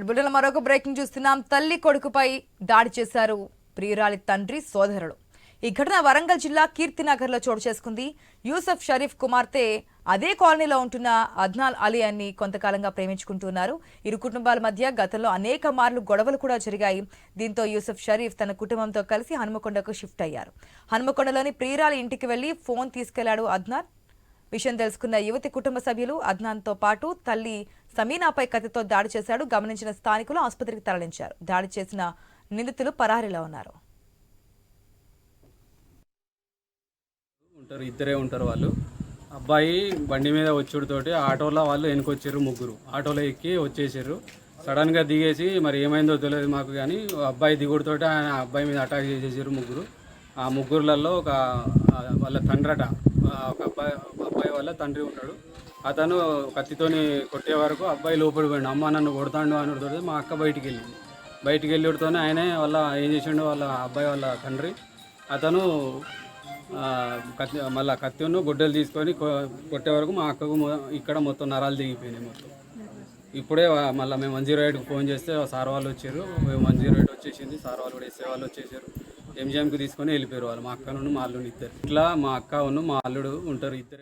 బుల్లెల మరొక బ్రేకింగ్ చూస్తున్నాం. తల్లి కొడుకుపై దాడి చేశారు ప్రియురాలి తండ్రి సోదరుడు. ఈ ఘటన వరంగల్ జిల్లా కీర్తినగర్లో చోటు చేసుకుంది. యూసఫ్ షరీఫ్ కుమార్తె అదే కాలనీలో ఉంటున్న అద్నాల్ అలీ అని కొంతకాలంగా ప్రేమించుకుంటున్నారు ఇరు కుటుంబాల మధ్య గతంలో అనేక మార్లు గొడవలు కూడా జరిగాయి. దీంతో యూసఫ్ షరీఫ్ తన కుటుంబంతో కలిసి హనుమకొండకు షిఫ్ట్ అయ్యారు. హనుమకొండలోని ప్రియురాలి ఇంటికి వెళ్ళి ఫోన్ తీసుకెళ్ళాడు అద్నాల్. విషయం తెలుసుకున్న యువతి కుటుంబ సభ్యులు అద్నాన్తో పాటు తల్లి సమీనాపై కత్తితో దాడి చేశాడు గమనించిన స్థానికులు ఆసుపత్రికి తరలించారు. దాడి చేసిన నిందితులు పరారీలో ఉన్నారు. ఉంటారు ఇద్దరే ఉంటారు వాళ్ళు. అబ్బాయి బండి మీద వచ్చుడుతోటి ఆటోలో వాళ్ళు వెనుకొచ్చారు ముగ్గురు. ఆటోలో ఎక్కి వచ్చేసారు. సడన్గా దిగేసి మరి ఏమైందో తెలియదు మాకు కానీ అబ్బాయి దిగుడుతోటి ఆయన అబ్బాయి మీద అటాక్ చేసేసారు ముగ్గురు. ఆ ముగ్గురులలో ఒక వాళ్ళ తండ్రట ఒక అబ్బాయి అబ్బాయి వాళ్ళ తండ్రి ఉన్నాడు. అతను కత్తితోని కొట్టే వరకు అబ్బాయి లోపలి పోయిండు. అమ్మ నన్ను కొడతాడు అని మా అక్క బయటికి వెళ్ళింది. బయటికి వెళ్ళితోనే ఆయనే వాళ్ళ ఏం చేసిండు వాళ్ళ అబ్బాయి వాళ్ళ తండ్రి. అతను కత్తి మళ్ళీ కత్తిను గుడ్డలు తీసుకొని కొట్టే వరకు మా అక్కకు మొ- ఇక్కడ మొత్తం నరాలు దిగిపోయినాయి మొత్తం. ఇప్పుడే మళ్ళీ మేము వన్ జీరో ఎయిట్కి ఫోన్ చేస్తే సార్ వాళ్ళు వచ్చారు. వన్ జీరో ఎయిట్ వచ్చేసింది. సార్ వాళ్ళు కూడా ఎస్ఏ వాళ్ళు వచ్చేసారు. ఎంజిఎంకి తీసుకొని వెళ్ళిపోయారు వాళ్ళు. మా అక్క నుండి మా అల్లుడు ఇద్దరు. ఇట్లా మా అక్క ఉన్న మా అల్లుడు ఉంటారు. ఇద్దరే